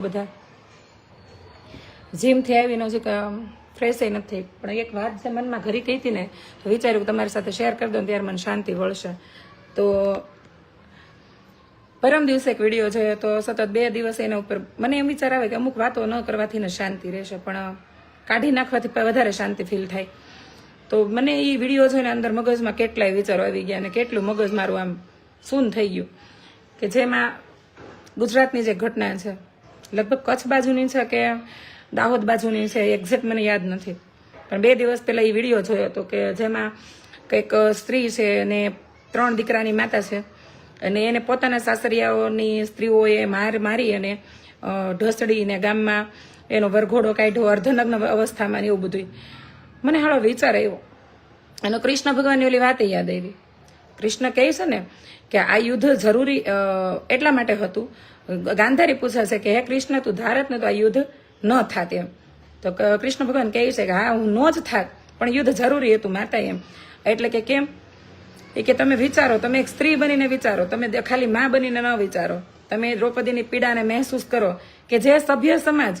બધા. જીમથી આવીને હજી ફ્રેશ નથી પણ એક વાત જે મનમાં ઘરી કહી હતી ને, તો વિચાર્યું તમારી સાથે શેર કરી દઉં ત્યારે મને શાંતિ વળશે. તો પરમ દિવસે એક વીડિયો જોયો તો સતત બે દિવસ એના ઉપર મને એમ વિચાર આવે કે અમુક વાતો ન કરવાથી ને શાંતિ રહેશે, પણ કાઢી નાખવાથી વધારે શાંતિ ફીલ થાય. તો મને એ વીડિયો જોઈને અંદર મગજમાં કેટલાય વિચારો આવી ગયા અને કેટલું મગજ મારું આમ શૂન થઈ ગયું. કે જેમાં ગુજરાતની જે ઘટના છે લગભગ કચ્છ બાજુની છે કે દાહોદ બાજુની છે એક્ઝેક્ટ મને યાદ નથી. પણ બે દિવસ પહેલાં એ વીડિયો જોયો હતો કે જેમાં કંઈક સ્ત્રી છે અને ત્રણ દીકરાની માતા છે. અને એને પોતાના સાસરિયાઓની સ્ત્રીઓએ માર મારી અને ઢસડીને ગામમાં એનો વરઘોડો કાઢ્યો, અર્ધનગ્ન અવસ્થામાં એવું બધું મને હાલો વિચાર આવ્યો. અને કૃષ્ણ ભગવાનની ઓલી વાત યાદ આવી. કૃષ્ણ કહે છે ને કે આ યુદ્ધ જરૂરી એટલા માટે હતું. ગાંધારી પૂછાશે કે, હે કૃષ્ણ, તું ધારત ને તો આ યુદ્ધ ન થાત એમ. તો કૃષ્ણ ભગવાન કહે છે કે, હા, હું ન જ થાત, પણ યુદ્ધ જરૂરી હતું માતા એમ. એટલે કે કેમ? એ કે તમે વિચારો, તમે એક સ્ત્રી બનીને વિચારો, તમે ખાલી માં બનીને ન વિચારો. તમે દ્રૌપદીની પીડાને મહેસૂસ કરો કે જે સભ્ય સમાજ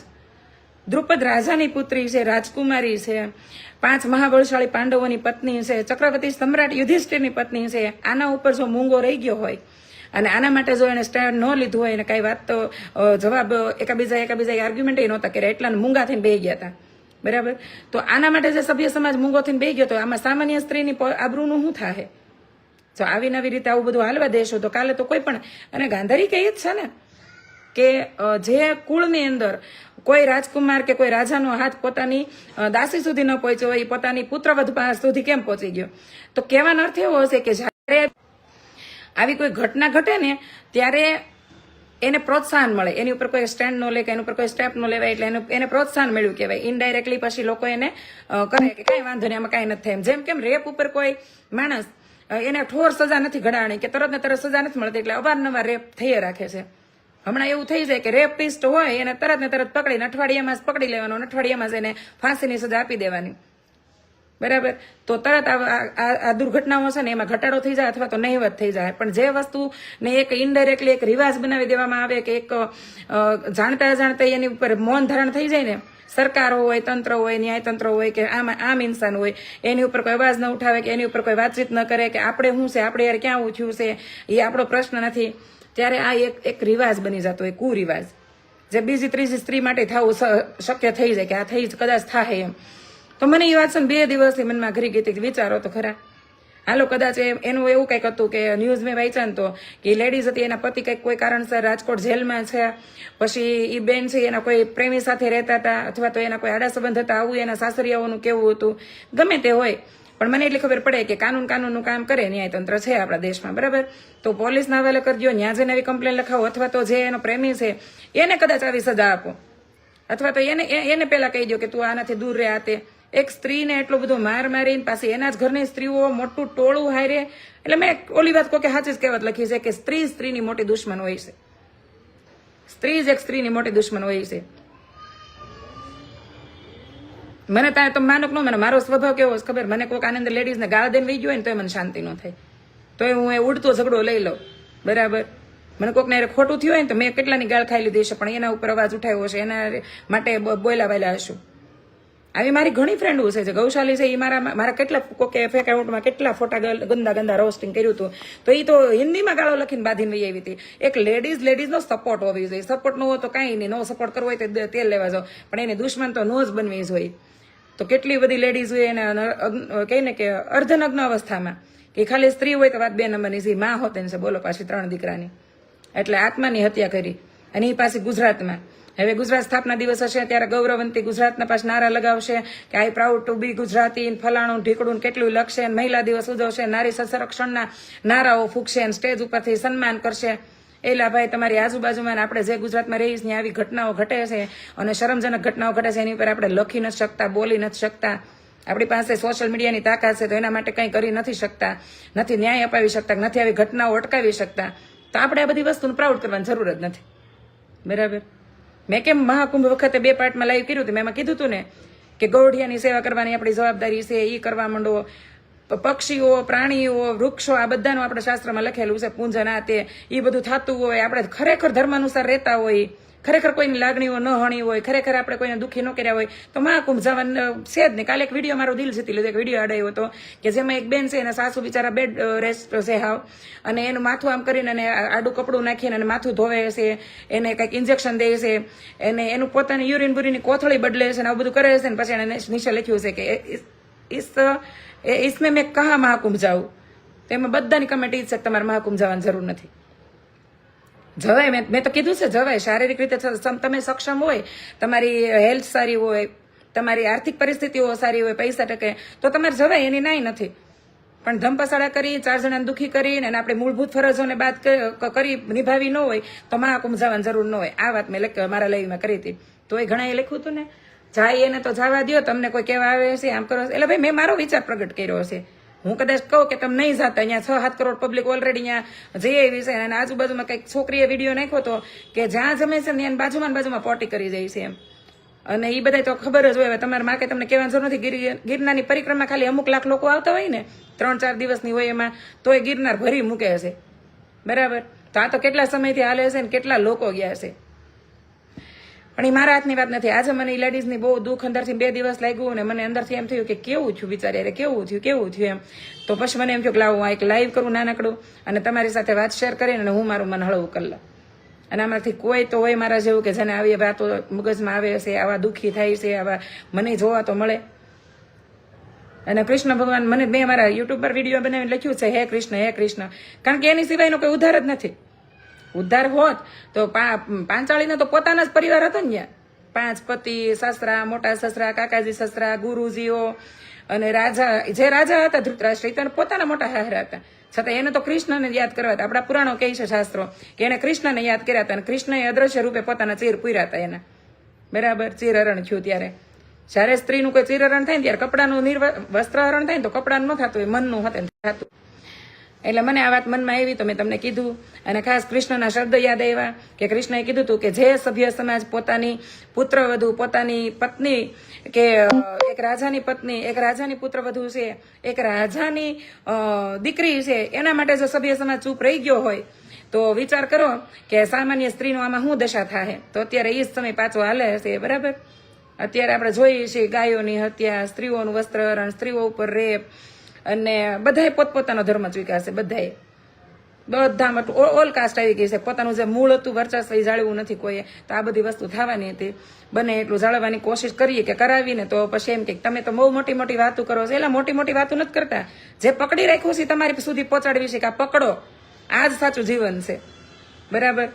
દ્રુપદ રાજાની પુત્રી છે, રાજકુમારી છે, પાંચ મહાબળશાળી પાંડવોની પત્ની છે, ચક્રવર્તી સમ્રાટ યુધિષ્ઠિરની પત્ની છે. આના ઉપર જો મૂંગો રહી ગયો હોય અને આના માટે જો એને સ્ટેન્ડ ન લીધું હોય અને કાંઈ વાત તો જવાબ એકાબીજા એકાબીજા આર્ગ્યુમેન્ટ નહોતા કર્યા એટલા મૂંગા થઈને બે ગયા હતા. બરાબર? તો આના માટે જે સભ્ય સમાજ મૂંગો થઈને બે ગયો તો આમાં સામાન્ય સ્ત્રીની આબરૂનું શું થાય જો આવી નવી રીતે આવું બધું હાલવા દેશો તો કાલે તો કોઈ પણ, અને ગાંધારી કહે જ છે ને કે જે કુળની અંદર કોઈ રાજકુમાર કે કોઈ રાજાનો હાથ પોતાની દાસી સુધી ન પહોંચ્યો હોય પોતાની પુત્રવધ સુધી કેમ પહોંચી ગયો? તો કહેવાનો અર્થ એવો હશે કે જ્યારે આવી કોઈ ઘટના ઘટે ને, ત્યારે એને પ્રોત્સાહન મળે. એની ઉપર કોઈ સ્ટેન્ડ ન લે કે એની ઉપર કોઈ સ્ટેપ ન લેવાય એટલે એનું, એને પ્રોત્સાહન મળ્યું કહેવાય. ઇનડાયરેક્ટલી પછી લોકો એને કરે કે કાંઈ વાંધો નહીં, આમાં કાંઈ નથી થાય. જેમ કેમ રેપ ઉપર કોઈ માણસ એને ઠોર સજા નથી ઘડાણી કે તરત ને તરત સજા નથી મળતી એટલે અવારનવાર રેપ થઈ રાખે છે. હમણાં એવું થઈ જાય કે રેપિસ્ટ હોય એને તરત ને તરત પકડીને અઠવાડિયામાં જ પકડી લેવાનો અઠવાડિયામાં જ એને ફાંસીની સજા આપી દેવાની. બરાબર? તો તરત આ દુર્ઘટનાઓ છે ને એમાં ઘટાડો થઈ જાય અથવા તો નહીવત થઈ જાય. પણ જે વસ્તુને એક ઇનડાયરેક્ટલી એક રિવાજ બનાવી દેવામાં આવે કે એક જાણતા જાણતા એની ઉપર મૌન ધારણ થઈ જાય ને, સરકાર હોય, તંત્ર હોય, ન્યાયતંત્ર હોય કે આમ આમ ઇન્સાન હોય, એની ઉપર કોઈ અવાજ ન ઉઠાવે કે એની ઉપર કોઈ વાતચીત ન કરે કે આપણે શું છે, આપણે યાર ક્યાં ઉઠ્યું છે, એ આપણો પ્રશ્ન નથી. ત્યારે આ એક એક રિવાજ બની જતો હોય કુરિવાજ. જે બીજી, ત્રીજી સ્ત્રી માટે થવું શક્ય થઈ જાય કે આ થઈ કદાચ થાય એમ. તો મને એ વાત છે બે દિવસથી મનમાં ઘરી ગઈ વિચારો તો ખરા. હાલો, કદાચ એ- એનું એવું કંઈક હતું કે ન્યૂઝ મેં વાંચ્યા ને તો, કે લેડીઝ હતી, એના પતિ કંઈક કોઈ કારણસર રાજકોટ જેલમાં છે. પછી એ બેન છે, એના કોઈ પ્રેમી સાથે રહેતા હતા, અથવા તો એના કોઈ આડા સંબંધ હતા, આવું એના સાસરિયાઓનું કેવું હતું. ગમે તે હોય. પણ મને એટલી ખબર પડે કે કાનૂન કાનૂનનું કામ કરે ન્યાયતંત્ર છે આપણા દેશમાં, બરાબર? તો પોલીસના હવાલે કરજો, ન્યા જઈને આવી કમ્પ્લેન લખાવો, અથવા તો જે એનો પ્રેમી છે, એને કદાચ આવી સજા આપો. અથવા તો એને એને પહેલાં કહી દો કે તું આનાથી દૂર રહે, આ તે. એક સ્ત્રીને એટલો બધો માર મારીને પાછી એના જ ઘરની સ્ત્રીઓ મોટું ટોળું હારે. એટલે મેં ઓલી વાત કોકે સાચી જ કહેવત લખી છે કે સ્ત્રી સ્ત્રીની મોટી દુશ્મન હોય છે. સ્ત્રી જ એક સ્ત્રીની મોટી દુશ્મન હોય છે. મને ત્યાં તો માનક ન મને મારો સ્વભાવ કેવો ખબર? મને કોઈક આનંદ લેડીઝને ગાળ દઈને લઈ ગયો હોય ને તોય મને શાંતિ ન થાય. તોય હું એ ઉડતો ઝઘડો લઈ લઉં. બરાબર? મને કોકને ને ખોટું થયું હોય ને તો મેં કેટલાની ગાળ ખાઈ લીધી છે પણ એના ઉપર અવાજ ઉઠાવ્યો છે એના માટે બોયલા વાયલા હશું. આવી મારી ઘણી ફ્રેન્ડો છે જે ગૌશાલી છે એ મારા મારા કેટલા કોકે ફેક એકાઉન્ટમાં કેટલા ફોટા ગંદા ગંદા રોસ્ટિંગ કર્યું હતું. તો એ તો હિન્દીમાં ગાળો લખીને બાંધીને વહી આવી હતી. એક લેડીઝ લેડીઝનો સપોર્ટ હોવી જોઈએ. સપોર્ટ ન હોય તો કાંઈ નહીં. નો સપોર્ટ કરવો હોય તો તેલ લેવા જાઓ. પણ એની દુશ્મન તો નો જ બનવી જોઈએ. તો કેટલી બધી લેડીઝ હોય એને કહે ને કે અર્ધનગ્ન અવસ્થામાં, કે ખાલી સ્ત્રી હોય તો વાત બે નંબરની છે માં હોત છે બોલો પાછી ત્રણ દીકરાની. એટલે આત્માની હત્યા કરી. અને એ પાછી ગુજરાતમાં. હવે ગુજરાત સ્થાપના દિવસ હશે, ત્યારે ગૌરવંતી ગુજરાતના પાછ નારા લગાવશે કે I proud to be Gujarati ફલાણું ઢીકડું કેટલું લખશે મહિલા દિવસ ઉજવશે, નારી સંરક્ષણના નારાઓ ફૂંકશે સ્ટેજ ઉપરથી સન્માન કરશે. એલા ભાઈ તમારી આજુબાજુમાં આપણે જે ગુજરાતમાં રહીશ ને આવી ઘટનાઓ ઘટે છે અને શરમજનક ઘટનાઓ ઘટે છે, એની ઉપર આપણે લખી નથી શકતા, બોલી નથી શકતા. આપણી પાસે સોશિયલ મીડિયાની તાકાત છે, તો એના માટે કંઈ કરી નથી શકતા. નથી ન્યાય અપાવી શકતા, નથી આવી ઘટનાઓ અટકાવી શકતા. તો આપણે આ બધી વસ્તુને પ્રાઉડ કરવાની જરૂર જ નથી. બરાબર? મેં કેમ મહાકુંભ વખતે બે પાર્ટમાં લાઈવ કર્યું હતું? મેં એમાં કીધું હતું ને કે ગૌઢિયાની સેવા કરવાની આપણી જવાબદારી છે એ કરવા માંડો. પક્ષીઓ, પ્રાણીઓ, વૃક્ષો, આ બધાનું આપણે શાસ્ત્રમાં લખેલું છે પૂંજન તે એ બધું થતું હોય, આપણે ખરેખર ધર્મ અનુસાર રહેતા હોય, ખરેખર કોઈની લાગણીઓ ન હણી હોય, ખરેખર આપણે કોઈને દુઃખી ન કર્યા હોય, તો મહાકુંભ જવાનું છે જ નહીં કાલે એક વીડિયો મારો દિલ જીતી લીધો, એક વીડિયો આડાયો હતો, કે જેમાં એક બેન છે, એના સાસુ બિચારા બેડ રેસ્ટ છે હાવ, અને એનું માથું આમ કરીને અને આડું કપડું નાખીને અને માથું ધોવે છે, એને કંઈક ઇન્જેક્શન દે છે, એને એનું પોતાની યુરિન બુરીની કોથળી બદલે છે અને આવું બધું કરે છે ને, પછી એને નીચે લખ્યું છે કે ઇસ એ ઈસમે મેં કહા મહાકુંભ જાઉં. તેમાં બધાની કમેટી છે તમારે મહાકુંભ જવાની જરૂર નથી. જવાય, મેં મેં તો કીધું છે જવાય. શારીરિક રીતે તમે સક્ષમ હોય, તમારી હેલ્થ સારી હોય, તમારી આર્થિક પરિસ્થિતિઓ સારી હોય, પૈસા ટકે, તો તમારે જવાય, એની નાઈ નથી. પણ ધમપસાડા કરી, ચાર જણાને દુઃખી કરીને અને આપણે મૂળભૂત ફરજોને બાદ કરી નિભાવી ન હોય, તો મહાકુંભ જવાની જરૂર ન હોય. આ વાત મેં મારા લાઈવમાં કરી હતી. તો એ ઘણાએ લખ્યું હતું ને જાય એને તો જવા દ્યો, તમને કોઈ કહેવા આવે છે આમ કરો. એટલે ભાઈ, મેં મારો વિચાર પ્રગટ કર્યો છે હું કદાચ કહું કે તમે નહીં જતા, અહીંયા છ સાત કરોડ પબ્લિક ઓલરેડી અહીંયા જઈ આવી છે, અને આજુબાજુમાં કંઈક છોકરીએ વીડિયો નાખ્યો તો કે જ્યાં જમે છે ને એને બાજુમાં બાજુમાં પોટી કરી જાય છે એમ. અને એ બધા તો ખબર જ હોય, હવે તમારે માકે તમને કહેવાની જરૂર નથી. ગિર- ગિરનારની પરિક્રમા ખાલી અમુક લાખ લોકો આવતા હોય ને, ત્રણ ચાર દિવસની હોય એમાં તો એ ગિરનાર ભરી મૂકે છે બરાબર? તો આ તો કેટલા સમયથી હાલે હશે ને કેટલા લોકો ગયા છે. પણ એ મારા હાથની વાત નથી. આજે મને લેડીઝની બહુ દુઃખ અંદરથી બે દિવસ લાગ્યું અને મને અંદરથી એમ થયું કે કેવું થયું બિચારી? અરે કેવું થયું કેવું થયું એમ? તો પછી મને એમ થયું કે લાવું આ એક લાઈવ કરું નાનકડું અને તમારી સાથે વાત શેર કરીને અને હું મારું મન હળવું કરી લઉં. અને આમાંથી કોઈ તો હોય મારા જેવું કે જેને આવી વાતો મગજમાં આવે છે, આવા દુઃખી થાય છે, આવા મને જોવા તો મળે. અને કૃષ્ણ ભગવાન મને મેં મારા યુટ્યુબ પર વીડિયો બનાવીને લખ્યું છે, હે કૃષ્ણ હે કૃષ્ણ. કારણ કે એની સિવાયનો કોઈ ઉધાર જ નથી. ઉદ્ધાર હોત, તો પાંચાળીનો તો પોતાના જ પરિવાર હતો ને પાંચ પતિ, સસરા, મોટા સસરા, કાકાજી સસરા, ગુરુજીઓ અને રાજા, જે રાજા હતા ધૃતરાષ્ટ્ર એ તો પોતાના મોટા હાહરા હતા. છતાં એને તો કૃષ્ણને યાદ કરવા હતા. આપણા પુરાણો કહે છે શાસ્ત્રો કે એને કૃષ્ણને યાદ કર્યા હતા અને કૃષ્ણએ અદ્રશ્ય રૂપે પોતાના ચીર પૂર્યા હતા એના. બરાબર? ચીરહરણ થયું ત્યારે. જ્યારે સ્ત્રીનું કોઈ ચીરહરણ થાય ને ત્યારે કપડાનું નિર્વ, વસ્ત્રહરણ થાય ને તો કપડાનું ન થતું એ મનનું હતું થતું. એટલે મને આ વાત મનમાં આવી તો મેં તમને કીધું અને ખાસ કૃષ્ણના શબ્દ યાદ આવ્યા કે કૃષ્ણએ કીધું હતું કે જે સભ્ય સમાજ પોતાની પુત્રવધુ પોતાની પત્ની કે એક રાજાની પત્ની, એક રાજાની પુત્રવધુ છે, એક રાજાની દીકરી છે, એના માટે જો સભ્ય સમાજ ચૂપ રહી ગયો હોય, તો વિચાર કરો કે સામાન્ય સ્ત્રીનો આમાં શું દશા થાય તો અત્યારે એ જ સમય પાછો હાલે છે બરાબર? અત્યારે આપણે જોઈએ છીએ ગાયોની હત્યા, સ્ત્રીઓનું વસ્ત્રહરણ, સ્ત્રીઓ ઉપર રેપ અને બધાએ પોતપોતાનો ધર્મ સ્વીકારશે બધાએ બધામાં ઓલ કાસ્ટ આવી ગઈ છે. પોતાનું જે મૂળ હતું, વર્ચસ્વ એ જાળવવું નથી કોઈએ. તો આ બધી વસ્તુ થવાની હતી. બને એટલું જાળવવાની કોશિશ કરીએ કે કરાવીને તો પછી એમ કે તમે તો બહુ મોટી મોટી વાતો કરો છો. એટલે મોટી મોટી વાતો નથી કરતા. જે પકડી રાખ્યું છે તમારી સુધી પહોંચાડવી છે કે આ પકડો. આ જ સાચું જીવન છે. બરાબર?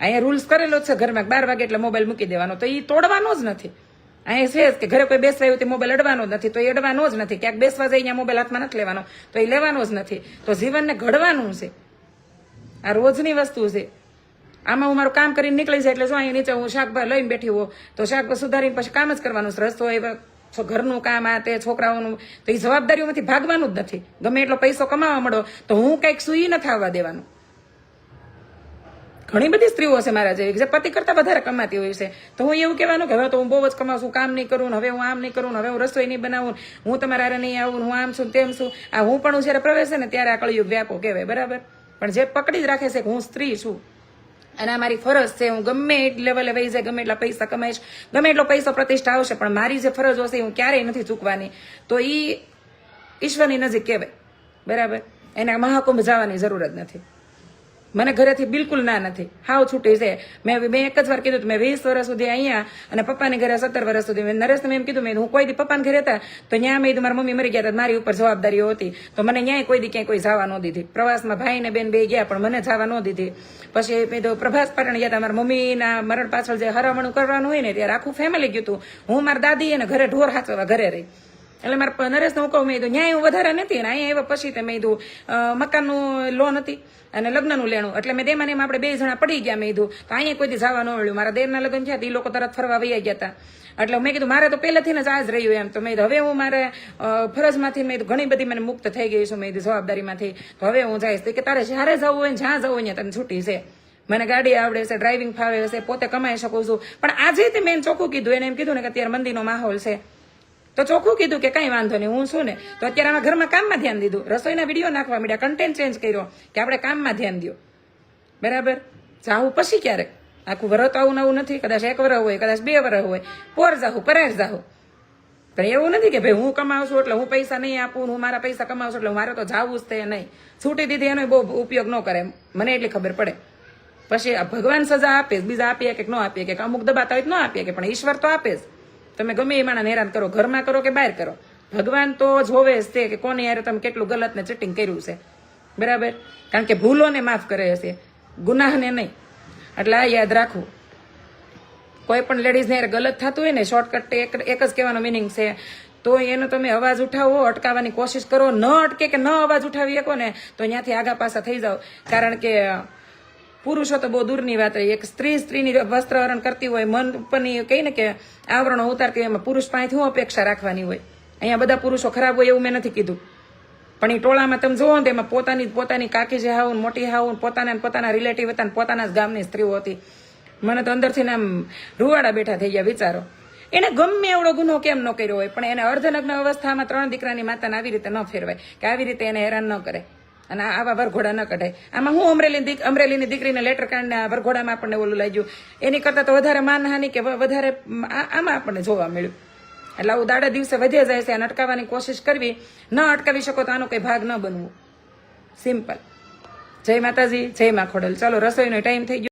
અહીંયા રૂલ્સ કરેલો છે ઘરમાં. બાર વાગે એટલે મોબાઈલ મૂકી દેવાનો. તો એ તોડવાનો જ નથી. અહીંયા છે કે ઘરે કોઈ બેસવા આવ્યું તે મોબાઈલ અડવાનો જ નથી, તો એ અડવાનો જ નથી. ક્યાંક બેસવા જઈ અહીંયા મોબાઈલ હાથમાં નથી લેવાનો, તો એ લેવાનો જ નથી. તો જીવનને ઘડવાનું છે. આ રોજની વસ્તુ છે. આમાં હું મારું કામ કરીને નીકળી જાય એટલે જો અહીં નીચે હું શાકભાજી લઈને બેઠી હોઉં, તો શાક સુધારીને પછી કામ જ કરવાનું રસ્તો એવા ઘરનું કામ, આ તે છોકરાઓનું, તો એ જવાબદારીઓમાંથી ભાગવાનું જ નથી. ગમે એટલો પૈસો કમાવા મળો, તો હું કંઈક સુઈ ન થવા દેવાનું. ઘણી બધી સ્ત્રીઓ છે મારા જેવી જે પતિ કરતા વધારે કમાતી હોય છે. તો હું એવું કહેવાનું કે હવે તો હું બહુ જ કમાઉં છું કામ નહીં કરું હવે હું આમ નહીં કરું હવે હું રસોઈ નહીં બનાવું હું તમારા નહીં આવું હું આમ છું તેમ છું. આ હું પણ જ્યારે પ્રવેશે ને ત્યારે આ કળિયુગ વ્યાપો કહેવાય, બરાબર? પણ જે પકડી જ રાખે છે કે હું સ્ત્રી છું. અને આ મારી ફરજ છે, હું ગમે એ લેવલે વહી જાય, ગમે એટલા પૈસા કમાઈશ, ગમે એટલો પૈસો પ્રતિષ્ઠા આવશે, પણ મારી જે ફરજો હશે હું ક્યારેય નથી ચૂકવાની. તો એ ઈશ્વરની નજીક કહેવાય, બરાબર? એને મહાકુંભ જવાની જરૂર જ નથી. મને ઘરેથી બિલકુલ ના નથી. હાવ છૂટી છે. મેં મેં એક જ વાર કીધું મેં વીસ વર્ષ સુધી અહીંયા અને પપ્પાની ઘરે સત્તર વર્ષ સુધી. મેં નરેશને એમ કીધું, મેં હું કોઈ દી પપ્પાને ઘરે હતા, તો ત્યાં મેં મારા મમ્મી મરી ગયા હતા મારી ઉપર જવાબદારીઓ હતી. તો મને ન્યાય કોઈ દી ક્યાંય કોઈ જવા ન દીધી. પ્રવાસમાં ભાઈ ને બેન બે ગયા, પણ મને જવા ન દીધી. પછી મેં તો પ્રભાસ પાટણ ગયા હતા, મારા મમ્મીના મરણ પાછળ જે હરામણું કરવાનું હોય ને, ત્યારે આખું ફેમિલી ગયું હતું. હું મારા દાદી અને ઘરે ઢોર હાચવા ઘરે રહી. એટલે મારા નરેશને હું કહું, મેં કીધું, ન્યાય હું વધારે નથી. અને અહીંયા પછી તે મેં કીધું મકાનનું લોન હતી અને લગ્નનું લેણું. એટલે મેં દેમાં એમ આપણે બે જણા પડી ગયા, મેં કીધું, તો અહીંયા કોઈ જવા ન મળ્યું. મારા દેરના લગ્ન થયા એ લોકો તરત ફરવા વૈયા ગયા હતા એટલે મેં કીધું, મારે તો પહેલેથી જ આ જ રહ્યું એમ. તો મેં હવે હું મારે ફરજમાંથી, મેં ઘણી બધી મને મુક્ત થઈ ગઈ છું. મેં જવાબદારીમાંથી. હવે હું જઈશ. કે, તારે જ્યારે જવું હોય ને જ્યાં જવું હોય તને છૂટી છે. મને ગાડી આવડે છે ડ્રાઇવિંગ ફાવે છે, પોતે કમાઈ શકું છું. પણ આજે તે મેં ચોખ્ખું કીધું. એને એમ કીધું ને કે અત્યારે મંદીનો માહોલ છે. તો ચોખ્ખું કીધું કે કઈ વાંધો નહીં, હું શું ને? તો અત્યારે આમાં ઘરમાં કામમાં ધ્યાન દીધું. રસોઈના વીડિયો નાખવા માંડ્યા કન્ટેન્ટ ચેન્જ કર્યો કે આપણે કામમાં ધ્યાન દો બરાબર? જાવું પછી ક્યારેક. આખું વરત આવું નવું નથી, કદાચ એક વર હોય, કદાચ બે વર હોય. પોર જાહું પરેશ જાહું. પણ એવું નથી કે ભાઈ હું કમાવું છું એટલે હું પૈસા નહીં આપું હું મારા પૈસા કમાવું છું એટલે મારે તો જાવું જ તે નહીં. છૂટી દીધી એનો બહુ ઉપયોગ ન કરે. મને એટલી ખબર પડે. પછી ભગવાન સજા આપે, બીજા આપીએ કે ન આપીએ કે અમુક દબાતા હોય તો ન આપીએ કે, પણ ઈશ્વર તો આપે જ. તમે ગમે એ માણસ હેરાન કરો, ઘરમાં કરો કે બહાર કરો. ભગવાન તો જોવે જ તે કે કોને યારે તમે કેટલું ગલત ને ચીટિંગ કર્યું છે. બરાબર? કારણ કે ભૂલોને માફ કરે છે. ગુનાહને નહીં. એટલે આ યાદ રાખવું કોઈ પણ લેડીઝને યાર ગલત થતું હોય ને શોર્ટકટ એક એક જ કહેવાનો મિનિંગ છે. તો એનો તમે અવાજ ઉઠાવો, અટકાવવાની કોશિશ કરો. ન અટકે કે ન અવાજ ઉઠાવી શકો ને, તો ત્યાંથી આગા પાછા થઈ જાઓ. કારણ કે પુરુષો તો બહુ દૂરની વાત રહી. એક સ્ત્રી સ્ત્રીની વસ્ત્રહરણ કરતી હોય, મન ઉપરની કહી ને કે આવરણો ઉતારતી એમાં પુરુષ પાસેથી શું અપેક્ષા રાખવાની હોય? અહીંયા બધા પુરુષો ખરાબ હોય એવું મેં નથી કીધું. પણ એ ટોળામાં તમે જોવો ને એમાં પોતાની પોતાની કાકી જે હાવું મોટી હાવું પોતાના પોતાના રિલેટિવ હતા પોતાના જ ગામની સ્ત્રીઓ હતી. મને તો અંદરથી આમ રૂવાડા બેઠા થઈ ગયા વિચારો. એને ગમે એવડો ગુનો કેમ ન કર્યો હોય, પણ એને અર્ધનગ્ન અવસ્થામાં ત્રણ દીકરાની માતાને આવી રીતે ન ફેરવાય, કે આવી રીતે એને હેરાન ન કરે. અને આવા વરઘોડા ન કઢાય. આમાં હું અમરેલી અમરેલીની દીકરીને લેટર કાઢને આ વરઘોડામાં આપણને ઓલું લાગ્યું. એની કરતાં તો વધારે માનહાનિ કે વધારે આમાં આપણને જોવા મળ્યું. એટલે આવું દાડા દિવસે વધ્યા જાય છે અને અટકાવવાની કોશિશ કરવી. ન અટકાવી શકો તો આનો કંઈ ભાગ ન બનવું. સિમ્પલ જય માતાજી, જય માખોડલ ચાલો, રસોઈનો ટાઈમ થઈ ગયો.